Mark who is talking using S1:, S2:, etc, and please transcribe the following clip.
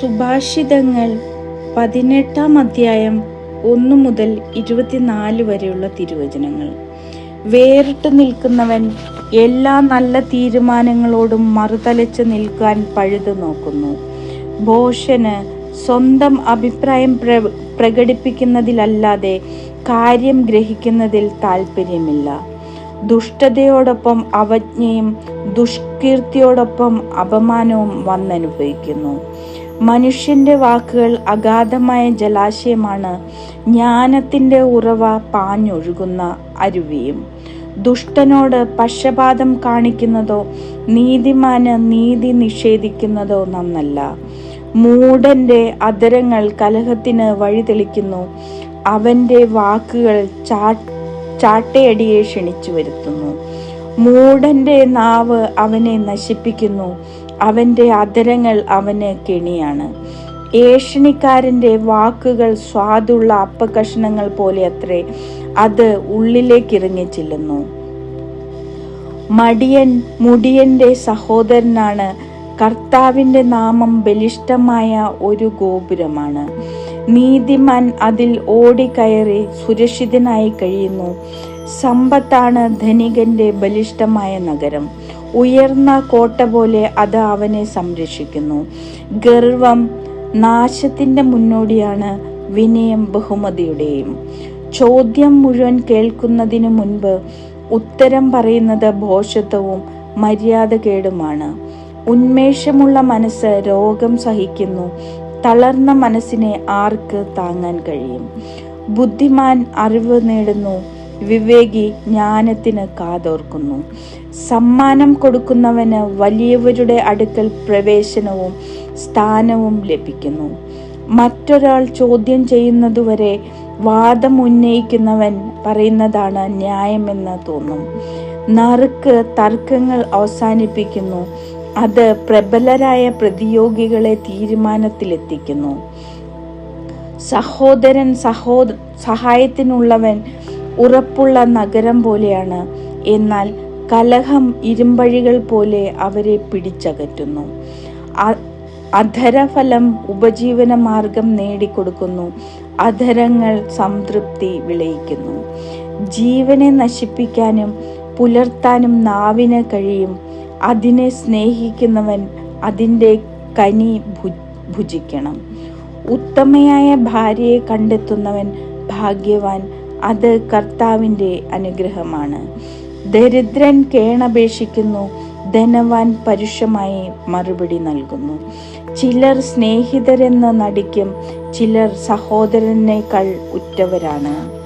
S1: സുഭാഷിതങ്ങൾ പതിനെട്ടാം അധ്യായം ഒന്നു മുതൽ ഇരുപത്തിനാല് വരെയുള്ള തിരുവചനങ്ങൾ. വേറിട്ട് നിൽക്കുന്നവൻ എല്ലാ നല്ല തീരുമാനങ്ങളോടും മറുതലച്ച് നിൽക്കാൻ പഴുതു നോക്കുന്നു. ഭോഷന് സ്വന്തം അഭിപ്രായം പ്ര പ്രകടിപ്പിക്കുന്നതിലല്ലാതെ കാര്യം ഗ്രഹിക്കുന്നതിൽ താല്പര്യമില്ല ദുഷ്ടതയോടൊപ്പം അവജ്ഞയും ദുഷ്കീർത്തിയോടൊപ്പം അപമാനവും വന്നനുഭവിക്കുന്നു. മനുഷ്യന്റെ വാക്കുകൾ അഗാധമായ ജലാശയമാണ്. ജ്ഞാനത്തിന്റെ ഉറവ പാഞ്ഞൊഴുകുന്ന അരുവിയും. ദുഷ്ടനോട് പക്ഷപാതം കാണിക്കുന്നതോ നീതിമാന് നീതി നിഷേധിക്കുന്നതോ നന്നല്ല. മൂടന്റെ അധരങ്ങൾ കലഹത്തിന് വഴിതെളിക്കുന്നു അവന്റെ വാക്കുകൾ ചാട്ടയടിയെ ക്ഷണിച്ചു വരുത്തുന്നു. മൂടന്റെ നാവ് അവനെ നശിപ്പിക്കുന്നു. അവന്റെ അധരങ്ങൾ അവന് കെണിയാണ്. ഏഷണിക്കാരന്റെ വാക്കുകൾ സ്വാദുള്ള അപ്പകഷ്ണങ്ങൾ പോലെ അത്രേ അത് ഉള്ളിലേക്ക് ഇറങ്ങി ചെല്ലുന്നു. മടിയൻ മുടിയന്റെ സഹോദരനാണ്. കർത്താവിന്റെ നാമം ബലിഷ്ടമായ ഒരു ഗോപുരമാണ്. നീതിമാൻ അതിൽ ഓടിക്കയറി സുരക്ഷിതനായി കഴിയുന്നു. സമ്പത്താണ് ധനികന്റെ ബലിഷ്ടമായ നഗരം. ഉയർന്ന കോട്ട പോലെ അത് അവനെ സംരക്ഷിക്കുന്നു. ഗർവം നാശത്തിന്റെ മുന്നോടിയാണ് വിനയം ബഹുമതിയുടെയും. ചോദ്യം മുഴുവൻ കേൾക്കുന്നതിന് മുൻപ് ഉത്തരം പറയുന്നത് ഭോഷത്വവും മര്യാദകേടുമാണ്. ഉന്മേഷമുള്ള മനസ്സ് രോഗം സഹിക്കുന്നു. തളർന്ന മനസ്സിനെ ആർക്ക് താങ്ങാൻ കഴിയും? ബുദ്ധിമാൻ അറിവ് നേടുന്നു. വിവേകി ജ്ഞാനത്തിന് കാതോർക്കുന്നു. സമ്മാനം കൊടുക്കുന്നവന് വലിയവരുടെ അടുക്കൽ പ്രവേശനവും സ്ഥാനവും ലഭിക്കുന്നു. മറ്റൊരാൾ ചോദ്യം ചെയ്യുന്നതുവരെ വാദം ഉന്നയിക്കുന്നവൻ പറയുന്നതാണ് ന്യായമെന്ന് തോന്നും. നറുക്ക് തർക്കങ്ങൾ അവസാനിപ്പിക്കുന്നു. അത് പ്രബലരായ പ്രതിയോഗികളെ തീരുമാനത്തിലെത്തിക്കുന്നു. സഹോദരൻ സഹോദ സഹായത്തിനുള്ളവൻ ഉറപ്പുള്ള നഗരം പോലെയാണ്. എന്നാൽ കലഹം ഇരുമ്പഴികൾ പോലെ അവരെ പിടിച്ചകറ്റുന്നു. അധരഫലം ഉപജീവന മാർഗം നേടിക്കൊടുക്കുന്നു. അധരങ്ങൾ സംതൃപ്തി വിളയിക്കുന്നു. ജീവനെ നശിപ്പിക്കാനും പുലർത്താനും നാവിന് കഴിയും. അതിനെ സ്നേഹിക്കുന്നവൻ അതിന്റെ കനി ഭുജിക്കണം. ഉത്തമയായ ഭാര്യയെ കണ്ടെത്തുന്നവൻ ഭാഗ്യവാൻ അത് കർത്താവിന്റെ അനുഗ്രഹമാണ്. ദരിദ്രൻ കേണപേക്ഷിക്കുന്നു ധനവാൻ പരുഷമായി മറുപടി നൽകുന്നു. ചിലർ സ്നേഹിതരെന്ന് നടിക്കും ചിലർ സഹോദരനേക്കാൾ ഉറ്റവരാണ്.